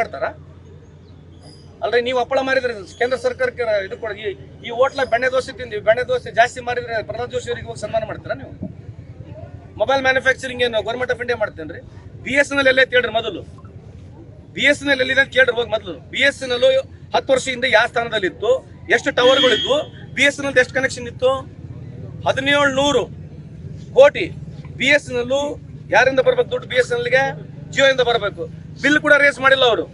ಮಾಡ್ತಾರ? ಅಲ್ರಿ, ನೀವು ಹಪ್ಪಳ ಮಾರಿದ್ರೆ ಕೇಂದ್ರ ಸರ್ಕಾರಕ್ಕೆ ಇದು ಕೊಡ ಈ ಹೋಟ್ಲ ಬೆಣ್ಣೆ ದೋಸೆ ತಿಂದಿವಿ, ಬೆಣ್ಣೆ ದೋಸೆ ಜಾಸ್ತಿ ಮಾರಿದ್ರೆ ಪ್ರಹ್ಲಾದ್ ಜೋಶಿ ಅವರಿಗೆ ಹೋಗಿ ಸನ್ಮಾನ ಮಾಡ್ತೀರಾ ನೀವು? ಮೊಬೈಲ್ ಮ್ಯಾನುಫ್ಯಾಕ್ಚರಿಂಗ್ ಏನು ಗೌರ್ಮೆಂಟ್ ಆಫ್ ಇಂಡಿಯಾ ಮಾಡ್ತೇನೆ ರೀ ಬಿ ಎಸ್ ಎನ್ ಎಲ್ ಎಲ್ಲೇ ಕೇಳ್ರಿ ಮೊದಲು. ಬಿ ಎಸ್ ಎನ್ ಎಲ್ ಎಲ್ಲಿದೆ ಅಂತ ಕೇಳ್ರಿ ಹೋಗಿ ಮೊದಲು. ಬಿ ಎಸ್ ಎನ್ ಎಲ್ ಹತ್ತು ವರ್ಷದಿಂದ ಯಾವ ಸ್ಥಾನದಲ್ಲಿತ್ತು? ಎಷ್ಟು ಟವರ್ಗಳಿದ್ವು ಬಿ ಎಸ್ ಎನ್ ಎಲ್ ಎಷ್ಟು ಕನೆಕ್ಷನ್ ಇತ್ತು? ಹದಿನೇಳು ನೂರು ಕೋಟಿ. ಬಿ ಎಸ್ ಎನ್ ಎಲ್ ಯಾರಿಂದ ಬರ್ಬೇಕು ದುಡ್ಡು? ಬಿ ಎಸ್ ಎನ್ ಎಲ್ಗೆ ಜಿಯೋ ಇಂದ ಬರಬೇಕು. ಬಿಲ್ ಕೂಡ ರೇಸ್ ಮಾಡಿಲ್ಲ ಅವರು.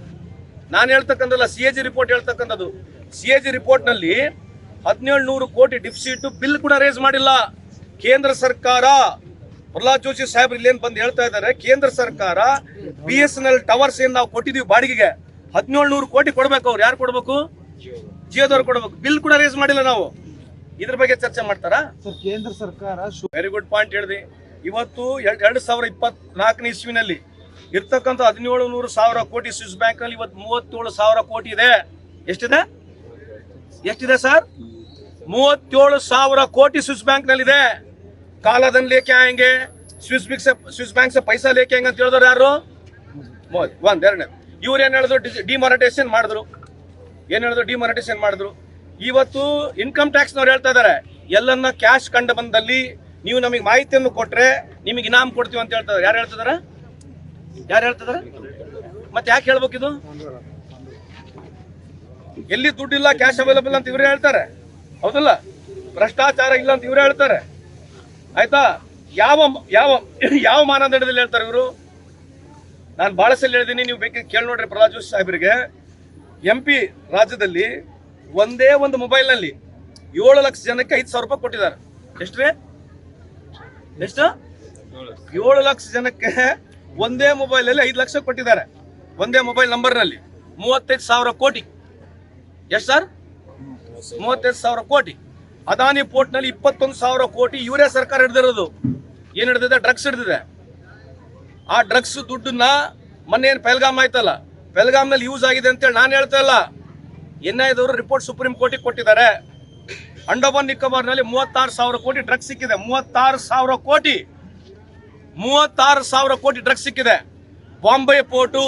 ನಾನು ಹೇಳ್ತಕ್ಕಂಥಲ್ಲ ಸಿ ಎ ಜಿ ರಿಪೋರ್ಟ್ ಹೇಳ್ತಕ್ಕಂಥದ್ದು. ಸಿ ಎ ಜಿ ರಿಪೋರ್ಟ್ನಲ್ಲಿ ಹದಿನೇಳು ನೂರು ಕೋಟಿ ಡಿಫಿಸಿಟ್ ಬಿಲ್ ಕೂಡ ರೇಸ್ ಮಾಡಿಲ್ಲ. ಕೇಂದ್ರ ಸರ್ಕಾರ ಪ್ರಹ್ಲಾದ್ ಜೋಶಿ ಸಾಹೇಬ್ರು ಇಲ್ಲೇನು ಬಂದು ಹೇಳ್ತಾ ಇದ್ದಾರೆ ಕೇಂದ್ರ ಸರ್ಕಾರ B S N L towers ಏನ್ ನಾವು ಕೊಟ್ಟಿದೀವಿ ಬಾಡಿಗೆಗೆ ಹದಿನೇಳು ನೂರು ಕೋಟಿ ಕೊಡ್ಬೇಕು ಅವ್ರು. ಯಾರು ಕೊಡಬೇಕು? ಜಿಯೋದವ್ರು ಕೊಡಬೇಕು. ಬಿಲ್ ಕೂಡ ರೇಸ್ ಮಾಡಿಲ್ಲ ನಾವು. ಇದ್ರ ಬಗ್ಗೆ ಚರ್ಚೆ ಮಾಡ್ತಾರಾ? ಕೇಂದ್ರ ಸರ್ಕಾರ ವೆರಿ ಗುಡ್ ಪಾಯಿಂಟ್ ಹೇಳಿದೆ ಇವತ್ತು ಎರಡ್ ಎರಡು ಸಾವಿರ ಇಪ್ಪತ್ನಾಲ್ಕನೇ ಇಸ್ವಿನಲ್ಲಿ ಇರ್ತಕ್ಕಂಥ ಹದಿನೇಳು ನೂರು ಸಾವಿರ ಕೋಟಿ ಸ್ವಿಸ್ ಬ್ಯಾಂಕ್ ಅಲ್ಲಿ ಇವತ್ತು ಮೂವತ್ತೇಳು ಸಾವಿರ ಕೋಟಿ ಇದೆ. ಎಷ್ಟಿದೆ? ಎಷ್ಟಿದೆ ಸರ್? ಮೂವತ್ತೇಳು ಸಾವಿರ ಕೋಟಿ ಸ್ವಿಸ್ ಬ್ಯಾಂಕ್ನಲ್ಲಿ ಇದೆ ಹೆಂಗೆ? ಸ್ವಿಸ್ ಬಿಕ್ ಸ್ವಿಸ್ ಬ್ಯಾಂಕ್ ಸೆ ಪೈಸಾ ಲೇಕೆ ಹೆಂಗೆ ಅಂತ ಹೇಳಿದ್ರು ಯಾರು? ಒಂದ್, ಎರಡನೇ. ಇವ್ರು ಏನ್ ಹೇಳಿದ್ರು? ಡಿಮಾನಿಟೈಸೇಷನ್ ಮಾಡಿದ್ರು. ಏನ್ ಹೇಳಿದ್ರು? ಡಿಮಾನಿಟೈಸೇಷನ್ ಮಾಡಿದ್ರು. ಇವತ್ತು ಇನ್ಕಮ್ ಟ್ಯಾಕ್ಸ್ ನವ್ರು ಹೇಳ್ತಾ ಇದಾರೆ. ಎಲ್ಲನ್ನ ಕ್ಯಾಶ್ ಕಂಡು ಬಂದಲ್ಲಿ ನೀವು ನಮಗೆ ಮಾಹಿತಿಯನ್ನು ಕೊಟ್ರೆ ನಿಮಗೆ ಇನಾಮ್ ಕೊಡ್ತೀವಿ ಅಂತ ಹೇಳ್ತಾರೆ ಯಾರು ಹೇಳ್ತಿದಾರ ಯಾರು ಹೇಳ್ತದ ಮತ್ತೆ ಯಾಕೆ ಹೇಳ್ಬೇಕಿದು? ಎಲ್ಲಿ ದುಡ್ಡಿಲ್ಲ ಕ್ಯಾಶ್ ಅವೈಲಬಲ್ ಅಂತ ಇವರೇ ಹೇಳ್ತಾರೆ. ಹೌದಲ್ಲ? ಭ್ರಷ್ಟಾಚಾರ ಇಲ್ಲ ಅಂತ ಇವರೇ ಹೇಳ್ತಾರೆ. ಆಯ್ತಾ? ಯಾವ ಯಾವ ಯಾವ ಮಾನದಂಡದಲ್ಲಿ ಹೇಳ್ತಾರೆ ಇವರು? ನಾನು ಭಾಳ ಸಲ ಹೇಳಿದ್ದೀನಿ ನೀವು ಬೇಕಿದ್ರೆ ಕೇಳಿ ನೋಡ್ರಿ ಪ್ರಹ್ಲಾದ್ ಜೋಶಿ ಸಾಹೇಬರಿಗೆ. ಎಂ ಪಿ ರಾಜ್ಯದಲ್ಲಿ ಒಂದೇ ಒಂದು ಮೊಬೈಲ್ನಲ್ಲಿ ಏಳು ಲಕ್ಷ ಜನಕ್ಕೆ ಐದು ಸಾವಿರ ರೂಪಾಯಿ ಕೊಟ್ಟಿದ್ದಾರೆ. ಎಷ್ಟು ಎಷ್ಟು? ಏಳು ಲಕ್ಷ ಜನಕ್ಕೆ ಒಂದೇ ಮೊಬೈಲ್ ಅಲ್ಲಿ ಐದು ಲಕ್ಷ ಕೊಟ್ಟಿದ್ದಾರೆ. ಒಂದೇ ಮೊಬೈಲ್ ನಂಬರ್ನಲ್ಲಿ ಮೂವತ್ತೈದು ಸಾವಿರ ಕೋಟಿ. ಎಷ್ಟು ಸರ್? ಮೂವತ್ತೈದು ಸಾವಿರ ಕೋಟಿ. ಅದಾನಿ ಪೋರ್ಟ್ನಲ್ಲಿ ಇಪ್ಪತ್ತೊಂದು ಸಾವಿರ ಕೋಟಿ ಇವರೇ ಸರ್ಕಾರ ಹಿಡಿದಿರೋದು. ಏನ್ ಹಿಡಿದಿದೆ? ಡ್ರಗ್ಸ್ ಹಿಡಿದಿದೆ. ಆ ಡ್ರಗ್ಸ್ ದುಡ್ಡನ್ನ ಮೊನ್ನೆ ಏನು ಪೆಲ್ಗಾಮ್ ಆಯ್ತಲ್ಲ ಪೆಲ್ಗಾಮ್ನಲ್ಲಿ ಯೂಸ್ ಆಗಿದೆ ಅಂತೇಳಿ ನಾನು ಹೇಳ್ತಾ ಇಲ್ಲ. ಎನ್ ಐದವರು ರಿಪೋರ್ಟ್ ಸುಪ್ರೀಂ ಕೋರ್ಟಿಗೆ ಕೊಟ್ಟಿದ್ದಾರೆ. ಅಂಡಮಾನ್ ನಿಕೋಬಾರ್ನಲ್ಲಿ ಮೂವತ್ತಾರು ಸಾವಿರ ಕೋಟಿ ಡ್ರಗ್ಸ್ ಸಿಕ್ಕಿದೆ. ಮೂವತ್ತಾರು ಸಾವಿರ ಕೋಟಿ. ಮೂವತ್ತಾರು ಸಾವಿರ ಕೋಟಿ ಡ್ರಗ್ಸ್ ಸಿಕ್ಕಿದೆ. Bombay port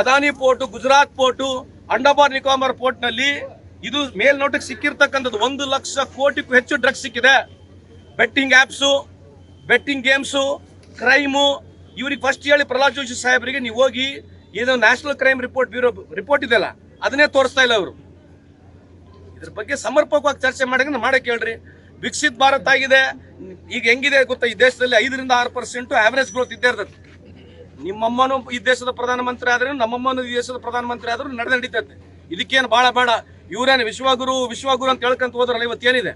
Adani port Gujarat port Andaman Nicobar ಪೋರ್ಟ್ನಲ್ಲಿ ಇದು ಮೇಲ್ನೋಟಕ್ಕೆ ಸಿಕ್ಕಿರ್ತಕ್ಕಂಥದ್ದು ಒಂದು ಲಕ್ಷ ಕೋಟಿಗೂ ಹೆಚ್ಚು ಡ್ರಗ್ಸ್ ಸಿಕ್ಕಿದೆ. Betting apps betting games crime ಇವ್ರಿಗೆ ಫಸ್ಟ್ ಹೇಳಿ ಪ್ರಹ್ಲಾದ್ ಜೋಶಿ ಸಾಹೇಬರಿಗೆ ನೀವು ಹೋಗಿ ಇದು national crime report bureau report ಇದೆಯಲ್ಲ, ಅದನ್ನೇ ತೋರಿಸ್ತಾ ಇಲ್ಲ ಅವರು. ಇದ್ರ ಬಗ್ಗೆ ಸಮರ್ಪಕವಾಗಿ ಚರ್ಚೆ ಮಾಡಿ ಮಾಡಕ್ಕೆ ಹೇಳ್ರಿ ವಿಕಸಿತ್ ಭಾರತ್ ಆಗಿದೆ ಈಗ ಹೆಂಗಿದೆ ಗೊತ್ತಾ? ಈ ದೇಶದಲ್ಲಿ ಐದರಿಂದ ಆರು ಪರ್ಸೆಂಟ್ ಆವರೇಜ್ ಗ್ರೋತ್ ಇದ್ದೇ ಇರ್ತದೆ. ನಿಮ್ಮಮ್ಮನು ಈ ದೇಶದ ಪ್ರಧಾನಮಂತ್ರಿ ಆದ್ರೆ, ನಮ್ಮಮ್ಮನು ಈ ದೇಶದ ಪ್ರಧಾನಮಂತ್ರಿ ಆದ್ರೂ ನಡೆದು ನಡೀತೈತೆ ಇದಕ್ಕೇನು ಭಾಳ ಬೇಡ. ಇವರೇನು ವಿಶ್ವಗುರು ವಿಶ್ವಗುರು ಅಂತ ಹೇಳ್ಕೊಂತ ಹೋದ್ರಲ್ಲ, ಇವತ್ತೇನಿದೆ?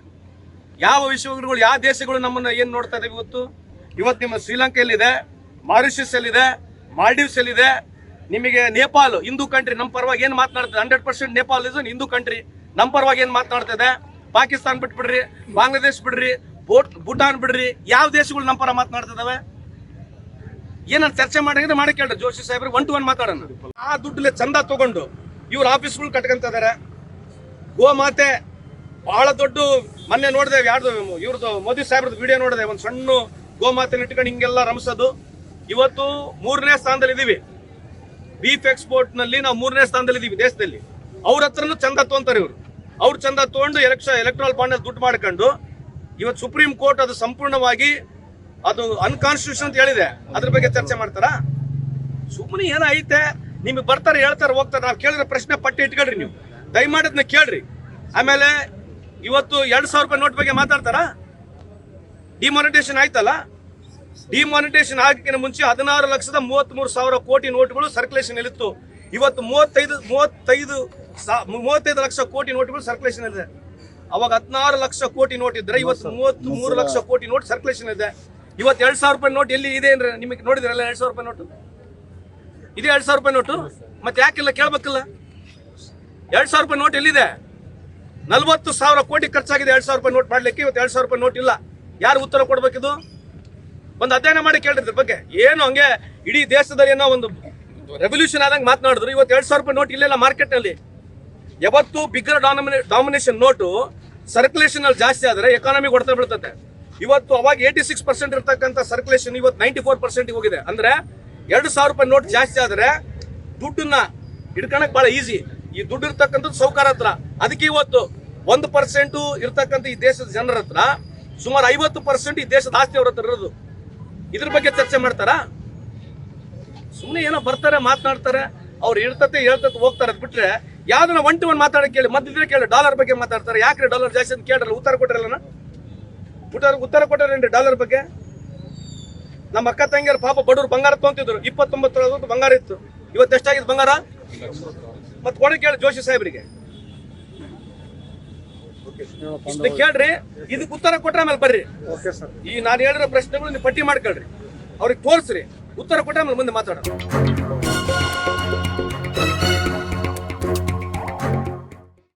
ಯಾವ ವಿಶ್ವಗುರುಗಳು, ಯಾವ ದೇಶಗಳು ನಮ್ಮನ್ನ ಏನು ನೋಡ್ತಾ ಇದಾವೆ ಇವತ್ತು? ಇವತ್ತು ನಿಮ್ಮ ಶ್ರೀಲಂಕೆಯಲ್ಲಿದೆ ಮಾರಿಷಸ್ ಅಲ್ಲಿದೆ ಮಾಲ್ಡೀವ್ಸ್ ಅಲ್ಲಿದೆ ನಿಮಗೆ ನೇಪಾಲ್, ಹಿಂದೂ ಕಂಟ್ರಿ ನಮ್ಮ ಪರವಾಗಿ ಏನು ಮಾತನಾಡ್ತದೆ? Hundred percent Nepal is Hindu country ನಮ್ಮ ಪರವಾಗಿ ಏನು ಮಾತನಾಡ್ತದೆ? ಪಾಕಿಸ್ತಾನ ಬಿಟ್ಬಿಡ್ರಿ, ಬಾಂಗ್ಲಾದೇಶ್ ಬಿಡ್ರಿ ಭೂಟಾನ್ ಬಿಡ್ರಿ, ಯಾವ ದೇಶಗಳು ನಮ್ಮ ಪರ ಮಾತನಾಡ್ತಿದಾವೆ? ಏನಂತ ಚರ್ಚೆ ಮಾಡಿದ್ರೆ ಮಾಡಿ ಕೇಳ್ರಿ, ಜೋಶಿ ಸಾಹೇಬ್ರಿಗೆ ಒನ್ ಟು ಒನ್ ಮಾತಾಡೋಣ. ಆ ದುಡ್ಡಲ್ಲಿ ಚಂದ ತಗೊಂಡು ಇವ್ರ ಆಫೀಸ್ಗಳು ಕಟ್ಕೊಂತ ಗೋ ಮಾತೆ ಬಹಳ ದೊಡ್ಡ ಮೊನ್ನೆ ನೋಡಿದೆ, ಯಾರ್ದು ಇವ್ರದ್ದು ಮೋದಿ ಸಾಹೇಬ್ರದ್ದು ವಿಡಿಯೋ ನೋಡಿದೆ, ಒಂದು ಸಣ್ಣ ಗೋ ಗೋಮಾತೆ ಇಟ್ಕೊಂಡು ಹಿಂಗೆಲ್ಲ ರಮಿಸೋದು. ಇವತ್ತು ಮೂರನೇ ಸ್ಥಾನದಲ್ಲಿ ಇದೀವಿ. ಬೀಫ್ ಎಕ್ಸ್ಪೋರ್ಟ್ನಲ್ಲಿ ನಾವು ಮೂರನೇ ಸ್ಥಾನದಲ್ಲಿ ಇದೀವಿ ದೇಶದಲ್ಲಿ. ಅವ್ರ ಹತ್ರನೂ ಚಂದ ತೊಗೊಂತಾರೆ ಇವರು. ಅವ್ರು ಚಂದ ತಗೊಂಡು ಎಲೆಕ್ಷನ್ ಎಲೆಕ್ಟ್ರಲ್ ಬಾಂಡ್ ದುಡ್ಡು ಮಾಡ್ಕೊಂಡು ಇವತ್ತು ಸುಪ್ರೀಂ ಕೋರ್ಟ್ ಅದು ಸಂಪೂರ್ಣವಾಗಿ ಅದು ಅನ್ಕಾನ್ಸ್ಟಿಟ್ಯೂಷನ್ ಅಂತ ಹೇಳಿದೆ. ಅದ್ರ ಬಗ್ಗೆ ಚರ್ಚೆ ಮಾಡ್ತಾರಾ? ಸುಮ್ಮನೆ ಏನೋ ಐತೆ. ನಿಮಗೆ ಬರ್ತಾರೆ, ಹೇಳ್ತಾರೆ, ಹೋಗ್ತಾರೆ. ನಾವು ಕೇಳಿದ್ರೆ ಪ್ರಶ್ನೆ ಪಟ್ಟಿ ಇಟ್ಕೊಳ್ರಿ ನೀವು. ದಯಮಾಡಿ ಅದನ್ನ ಕೇಳ್ರಿ. ಆಮೇಲೆ ಇವತ್ತು ಎರಡ್ ಸಾವಿರ ರೂಪಾಯಿ ನೋಟ್ ಬಗ್ಗೆ ಮಾತಾಡ್ತಾರಾ? ಡಿಮಾನಿಟೇಷನ್ ಆಯ್ತಲ್ಲ? ಡಿಮಾನಿಟೇಷನ್ ಆಗಕ್ಕಿಂತ ಮುಂಚೆ ಹದಿನಾರು ಲಕ್ಷದ ಮೂವತ್ತ್ಮೂರು ಸಾವಿರ ಕೋಟಿ ನೋಟುಗಳು ಸರ್ಕ್ಯುಲೇಷನ್ ಇತ್ತು. ಇವತ್ತು ಮೂವತ್ತೈದು ಮೂವತ್ತೈದು ಮೂವತ್ತೈದು ಲಕ್ಷ ಕೋಟಿ ನೋಟುಗಳು ಸರ್ಕ್ಯುಲೇಷನ್ ಇದೆ. ಅವಾಗ ಹದಿನಾರು ಲಕ್ಷ ಕೋಟಿ ನೋಟ್ ಇದ್ರೆ ಇವತ್ತು ಮೂವತ್ತ್ ಮೂರು ಲಕ್ಷ ಕೋಟಿ ನೋಟ್ ಸರ್ಕ್ಯುಲೇಷನ್ ಇದೆ. ಇವತ್ತು ಎರಡ್ ಸಾವಿರ ರೂಪಾಯಿ ನೋಟ್ ಎಲ್ಲಿ ಇದೆ ಅಂದ್ರೆ ನಿಮಗೆ ನೋಡಿದ್ರಲ್ಲ ಎರಡ್ ಸಾವಿರ ರೂಪಾಯಿ ನೋಟು ಇದೆ ಎರಡ್ ಸಾವಿರ ರೂಪಾಯಿ ನೋಟು ಮತ್ತೆ ಯಾಕಿಲ್ಲ ಕೇಳ್ಬೇಕಲ್ಲ? ಎರಡ್ ಸಾವಿರ ರೂಪಾಯಿ ನೋಟ್ ಎಲ್ಲಿದೆ? ನಲ್ವತ್ತು ಸಾವಿರ ಕೋಟಿ ಖರ್ಚಾಗಿದೆ ಎರಡ್ ಸಾವಿರ ರೂಪಾಯಿ ನೋಟ್ ಮಾಡ್ಲಿಕ್ಕೆ ಇವತ್ತು ಎರಡ್ ಸಾವಿರ ರೂಪಾಯಿ ನೋಟ್ ಇಲ್ಲ. ಯಾರು ಉತ್ತರ ಕೊಡ್ಬೇಕಿದು ಒಂದು ಅಧ್ಯಯನ ಮಾಡಿ ಕೇಳಿದ್ರ ಬಗ್ಗೆ. ಏನು ಹಂಗೆ ಇಡೀ ದೇಶದಲ್ಲಿ ಏನೋ ಒಂದು ರೆವಲ್ಯೂಷನ್ ಆದಂಗೆ ಮಾತನಾಡಿದ್ರು. ಇವತ್ತು ಎರಡ್ ಸಾವಿರ ರೂಪಾಯಿ ನೋಟ್ ಇಲ್ಲ ಮಾರ್ಕೆಟ್ನಲ್ಲಿ. ಯಾವತ್ತು ಬಿಗ್ಗರ್ ಡಾಮಿನೇಷನ್ ನೋಟು ಸರ್ಕ್ಯುಲೇಷನ್ ಅಲ್ಲಿ ಜಾಸ್ತಿ ಆದರೆ ಎಕಾನಮಿ ಹೊಡೆತ ಬೀಳ್ತದೆ ಇವತ್ತು ಅವಾಗ ಏಯ್ಟಿ ಸಿಕ್ಸ್ ಪರ್ಸೆಂಟ್ ಇರ್ತಕ್ಕಂಥ ಸರ್ಕ್ಯುಲೇಷನ್ ಇವತ್ತು ನೈಂಟಿ ಫೋರ್ ಪರ್ಸೆಂಟ್ ಹೋಗಿದೆ. ಅಂದ್ರೆ ಎರಡು ಸಾವಿರ ರೂಪಾಯಿ ನೋಟ್ ಜಾಸ್ತಿ ಆದರೆ ದುಡ್ಡನ್ನ ಹಿಡ್ಕೊಳಕ್ ಬಹಳ ಈಸಿ ಈ ದುಡ್ಡು ಇರ್ತಕ್ಕಂಥದ್ದು ಸೌಕಾರ ಹತ್ರ. ಅದಕ್ಕೆ ಇವತ್ತು ಒಂದು ಪರ್ಸೆಂಟು ಇರ್ತಕ್ಕಂಥ ಈ ದೇಶದ ಜನರ ಹತ್ರ ಸುಮಾರು ಐವತ್ತು ಪರ್ಸೆಂಟ್ ಈ ದೇಶದ ಆಸ್ತಿ ಅವ್ರ ಹತ್ರ ಇರೋದು. ಇದ್ರ ಬಗ್ಗೆ ಚರ್ಚೆ ಮಾಡ್ತಾರಾ? ಸುಮ್ಮನೆ ಏನೋ ಬರ್ತಾರೆ, ಮಾತನಾಡ್ತಾರೆ, ಅವ್ರು ಇರ್ತತೆ ಹೇಳ್ತತೆ, ಹೋಗ್ತಾರೆ. ಅದ್ ಬಿಟ್ರೆ ಯಾವ್ದನ್ನ ಒನ್ ಟು ಒನ್ ಮಾತಾಡಕ್ಕೆ ಕೇಳಿ ಮದ್ದಿದ್ರೆ ಕೇಳಿ ಡಾಲರ್ ಬಗ್ಗೆ ಮಾತಾಡ್ತಾರೆ. ಯಾಕ್ರಿ ಡಾಲರ್ ಜಾಸ್ತಿ ಅಂತ ಕೇಳ್ರಲ್ಲ ಉತ್ತರ ಕೊಟ್ಟಿರಲ್ಲ ಉತ್ತರ ಉತ್ತರ ಕೊಟ್ಟಾರೇನ್ರಿ ಡಾಲರ್ ಬಗ್ಗೆ? ನಮ್ಮ ಅಕ್ಕ ತಂಗಿಯರು ಪಾಪ ಬಡವ್ರು ಬಂಗಾರ ತೊಗೊಂತಿದ್ರು. ಇಪ್ಪತ್ತೊಂಬತ್ತು ಬಂಗಾರ ಇತ್ತು. ಇವತ್ತು ಎಷ್ಟಾಗಿದೆ ಬಂಗಾರ? ಮತ್ ಕೊಡಿ ಕೇಳಿ ಜೋಶಿ ಸಾಹೇಬ್ರಿಗೆ. ಕೇಳ್ರಿ ಇದಕ್ಕೆ ಉತ್ತರ ಕೊಟ್ರ ಆಮೇಲೆ ಬರ್ರಿ. ಓಕೆ ಸರ್ ಈ ನಾನು ಹೇಳಿರೋ ಪ್ರಶ್ನೆಗಳು ನೀವು ಪಟ್ಟಿ ಮಾಡ್ಕೊಳ್ರಿ. ಅವ್ರಿಗೆ ತೋರಿಸ್ರಿ. ಉತ್ತರ ಕೊಟ್ಟ ಆಮೇಲೆ ಮುಂದೆ ಮಾತಾಡೋಣ.